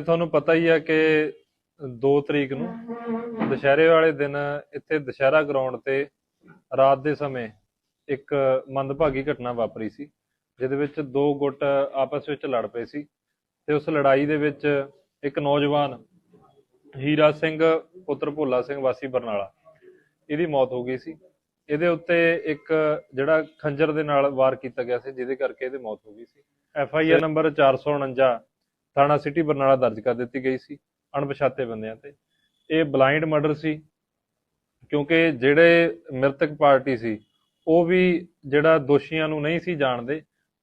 ਤੁਹਾਨੂੰ ਪਤਾ ਹੀ ਹੈ ਕਿ 2 ਤਰੀਕ ਨੂੰ ਦੁਸ਼ਹਿਰੇ ਵਾਲੇ ਦਿਨ ਇੱਥੇ ਦੁਸ਼ਹਿਰਾ ਗਰਾਊਂਡ ਤੇ ਰਾਤ ਦੇ ਸਮੇਂ ਇੱਕ ਮੰਦਭਾਗੀ ਘਟਨਾ ਵਾਪਰੀ ਸੀ ਜਿਹਦੇ ਵਿੱਚ ਦੋ ਗੁੱਟ ਆਪਸ ਵਿੱਚ ਲੜ ਪਏ ਸੀ ਤੇ ਉਸ ਲੜਾਈ ਦੇ ਵਿੱਚ ਇੱਕ ਨੌਜਵਾਨ ਹੀਰਾ ਸਿੰਘ ਪੁੱਤਰ ਭੋਲਾ ਸਿੰਘ ਵਾਸੀ ਬਰਨਾਲਾ ਇਹਦੀ ਮੌਤ ਹੋ ਗਈ ਸੀ। ਇਹਦੇ ਉੱਤੇ ਇੱਕ ਜਿਹੜਾ ਖੰਜਰ ਦੇ ਨਾਲ ਵਾਰ ਕੀਤਾ ਗਿਆ ਸੀ ਜਿਹਦੇ ਕਰਕੇ ਇਹਦੀ ਮੌਤ ਹੋ ਗਈ ਸੀ। ਐਫ ਆਈ ਆਰ ਨੰਬਰ 449 ਥਾਣਾ ਸਿਟੀ ਬਰਨਾਲਾ ਦਰਜ ਕਰ ਦਿੱਤੀ ਗਈ ਸੀ ਅਣਪਛਾਤੇ ਬੰਦਿਆਂ ਤੇ। ਇਹ ਬਲਾਈਂਡ ਮਰਡਰ ਸੀ, ਕਿਉਂਕਿ ਜਿਹੜੇ ਮ੍ਰਿਤਕ ਪਾਰਟੀ ਸੀ, ਉਹ ਵੀ ਜਿਹੜਾ ਦੋਸ਼ੀਆਂ ਨੂੰ ਨਹੀਂ ਸੀ ਜਾਣਦੇ,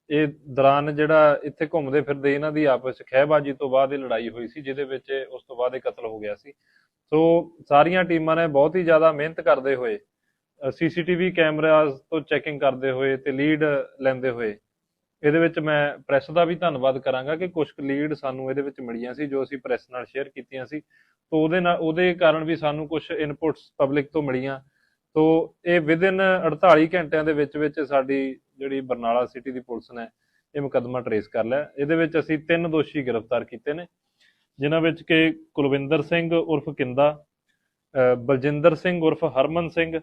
ਇਹ ਦੌਰਾਨ ਜਿਹੜਾ ਇੱਥੇ ਘੁੰਮਦੇ ਫਿਰਦੇ ਇਹਨਾਂ ਦੀ ਆਪਸ 'ਚ ਖਹਿਬਾਜ਼ੀ ਤੋਂ ਬਾਅਦ ਇਹ ਲੜਾਈ ਹੋਈ ਸੀ, ਜਿਹਦੇ ਵਿੱਚ ਉਸ ਤੋਂ ਬਾਅਦ ਇਹ ਕਤਲ ਹੋ ਗਿਆ ਸੀ। ਸੋ ਸਾਰੀਆਂ ਟੀਮਾਂ ਨੇ ਬਹੁਤ ਹੀ ਜ਼ਿਆਦਾ ਮਿਹਨਤ ਕਰਦੇ ਹੋਏ ਸੀਸੀਟੀਵੀ ਕੈਮਰਾਜ਼ ਤੋਂ ਚੈਕਿੰਗ ਕਰਦੇ ਹੋਏ ਤੇ ਲੀਡ ਲੈਂਦੇ ਹੋਏ ਇਹਦੇ ਵਿੱਚ ਮੈਂ ਪ੍ਰੈਸ ਦਾ ਵੀ ਧੰਨਵਾਦ ਕਰਾਂਗਾ ਕਿ ਕੁਝ ਲੀਡ ਸਾਨੂੰ ਇਹਦੇ ਵਿੱਚ ਮਿਲੀਆਂ ਸੀ, ਜੋ ਅਸੀਂ ਪ੍ਰੈਸ ਨਾਲ ਸ਼ੇਅਰ ਕੀਤੀਆਂ ਸੀ। ਤੋਂ ਉਹਦੇ ਨਾਲ, ਉਹਦੇ ਕਾਰਨ ਵੀ ਸਾਨੂੰ ਕੁਝ ਇਨਪੁਟਸ ਪਬਲਿਕ ਤੋਂ ਮਿਲੀਆਂ। ਤੋਂ ਇਹ ਵਿਦਿਨ 48 ਘੰਟਿਆਂ ਦੇ ਵਿੱਚ ਵਿੱਚ ਸਾਡੀ ਜਿਹੜੀ ਬਰਨਾਲਾ ਸਿਟੀ ਦੀ ਪੁਲਿਸ ਨੇ ਇਹ ਮੁਕੱਦਮਾ ਟਰੇਸ ਕਰ ਲਿਆ। ਇਹਦੇ ਵਿੱਚ ਅਸੀਂ ਤਿੰਨ ਦੋਸ਼ੀ ਗ੍ਰਿਫਤਾਰ ਕੀਤੇ ਨੇ, ਜਿਨ੍ਹਾਂ ਵਿੱਚ ਕਿ ਕੁਲਵਿੰਦਰ ਸਿੰਘ ਉਰਫ ਕਿੰਦਾ ਬਲਜਿੰਦਰ ਸਿੰਘ ਉਰਫ ਹਰਮਨ ਸਿੰਘ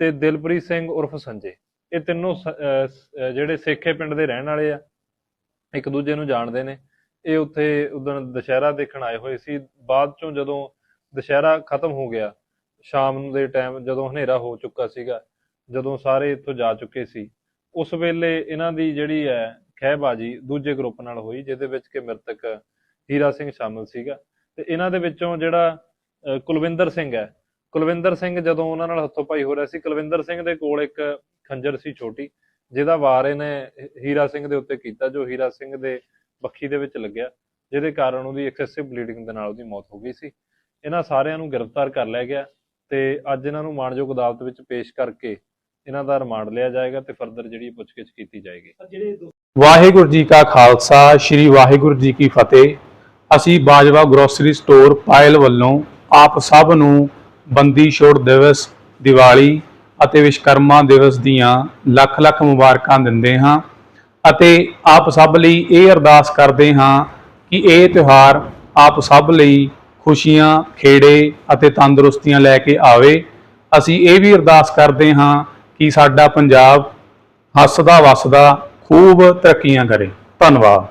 ਤੇ ਦਿਲਪ੍ਰੀਤ ਸਿੰਘ ਉਰਫ ਸੰਜੇ। ਇਹ ਤਿੰਨੋਂ ਸ- ਜਿਹੜੇ ਸੇਖੇ ਪਿੰਡ ਦੇ ਰਹਿਣ ਵਾਲੇ ਆ ਇੱਕ ਦੂਜੇ ਨੂੰ ਜਾਣਦੇ ਨੇ। ਇਹ ਉੱਥੇ ਉਦੋਂ ਦੁਸ਼ਹਿਰਾ ਦੇਖਣ ਆਏ ਹੋਏ ਸੀ। ਬਾਅਦ ਚੋਂ ਜਦੋਂ ਦੁਸ਼ਹਿਰਾ ਖਤਮ ਹੋ ਗਿਆ ਸ਼ਾਮ ਦੇ ਟਾਈਮ ਜਦੋਂ ਹਨੇਰਾ ਹੋ ਚੁੱਕਾ ਸੀਗਾ ਜਦੋਂ ਸਾਰੇ ਇੱਥੋਂ ਜਾ ਚੁੱਕੇ ਸੀ ਉਸ ਵੇਲੇ ਇਹਨਾਂ ਦੀ ਜਿਹੜੀ ਹੈ ਖਹਿਬਾਜੀ ਦੂਜੇ ਗਰੁੱਪ ਨਾਲ ਹੋਈ ਜਿਹਦੇ ਵਿੱਚ ਕਿ ਮ੍ਰਿਤਕ ਹੀਰਾ ਸਿੰਘ ਸ਼ਾਮਲ ਸੀਗਾ। ਤੇ ਇਹਨਾਂ ਦੇ ਵਿੱਚੋਂ ਜਿਹੜਾ ਅਹ, ਕੁਲਵਿੰਦਰ ਸਿੰਘ ਹੈ ਕੁਲਵਿੰਦਰ ਸਿੰਘ ਜਦੋਂ ਉਹਨਾਂ ਨਾਲ ਹੱਥੋਂ ਪਾਈ ਹੋ ਰਿਹਾ ਸੀ ਕੁਲਵਿੰਦਰ ਸਿੰਘ ਦੇ ਕੋਲ ਇੱਕ ਖੰਜਰ ਸੀ ਛੋਟੀ ਜਿਹਦਾ ਵਾਰ ਇਹਨੇ ਹੀਰਾ ਸਿੰਘ ਦੇ ਉੱਤੇ ਕੀਤਾ ਜੋ ਹੀਰਾ ਸਿੰਘ ਦੇ ਬੱਖੀ ਦੇ ਵਿੱਚ ਲੱਗਿਆ ਜਿਹਦੇ ਕਾਰਨ ਉਹਦੀ ਐਕਸੈਸਿਵ ਬਲੀਡਿੰਗ ਦੇ ਨਾਲ ਉਹਦੀ ਮੌਤ ਹੋ ਗਈ ਸੀ। ਇਹਨਾਂ ਸਾਰਿਆਂ ਨੂੰ ਗ੍ਰਿਫਤਾਰ ਕਰ ਲਿਆ ਗਿਆ ਤੇ ਅੱਜ ਇਹਨਾਂ ਨੂੰ ਮਾਣਯੋਗ ਅਦਾਲਤ ਵਿੱਚ ਪੇਸ਼ ਕਰਕੇ ਇਹਨਾਂ ਦਾ ਰਿਮਾਂਡ ਲਿਆ ਜਾਏਗਾ ਤੇ ਫਰਦਰ ਜਿਹੜੀ ਪੁੱਛਗਿੱਛ ਕੀਤੀ ਜਾਏਗੀ। ਵਾਹਿਗੁਰੂ ਜੀ ਕਾ ਖਾਲਸਾ ਸ੍ਰੀ ਵਾਹਿਗੁਰੂ ਜੀ ਕੀ ਫਤਿਹ। ਅਸੀਂ ਬਾਜਵਾ ਗਰੋਸਰੀ ਸਟੋਰ ਪਾਇਲ ਵੱਲੋਂ ਆਪ ਸਭ ਨੂੰ ਬੰਦੀ ਛੋੜ ਦਿਵਸ ਦੀਵਾਲੀ ਅਤੇ ਵਿਸ਼ਕਰਮਾ ਦਿਵਸ ਦੀਆਂ ਲੱਖ ਲੱਖ ਮੁਬਾਰਕਾਂ ਦਿੰਦੇ ਹਾਂ ਅਤੇ ਆਪ ਸਭ ਲਈ ਇਹ ਅਰਦਾਸ ਕਰਦੇ ਹਾਂ ਕਿ ਇਹ ਤਿਉਹਾਰ ਆਪ ਸਭ ਲਈ ਖੁਸ਼ੀਆਂ, ਖੇੜੇ ਅਤੇ ਤੰਦਰੁਸਤੀਆਂ ਲੈ ਕੇ ਆਵੇ। ਅਸੀਂ ਇਹ ਵੀ ਅਰਦਾਸ ਕਰਦੇ ਹਾਂ ਕਿ ਸਾਡਾ ਪੰਜਾਬ ਹੱਸਦਾ ਵਸਦਾ ਖੂਬ ਤਰੱਕੀਆਂ ਕਰੇ। ਧੰਨਵਾਦ।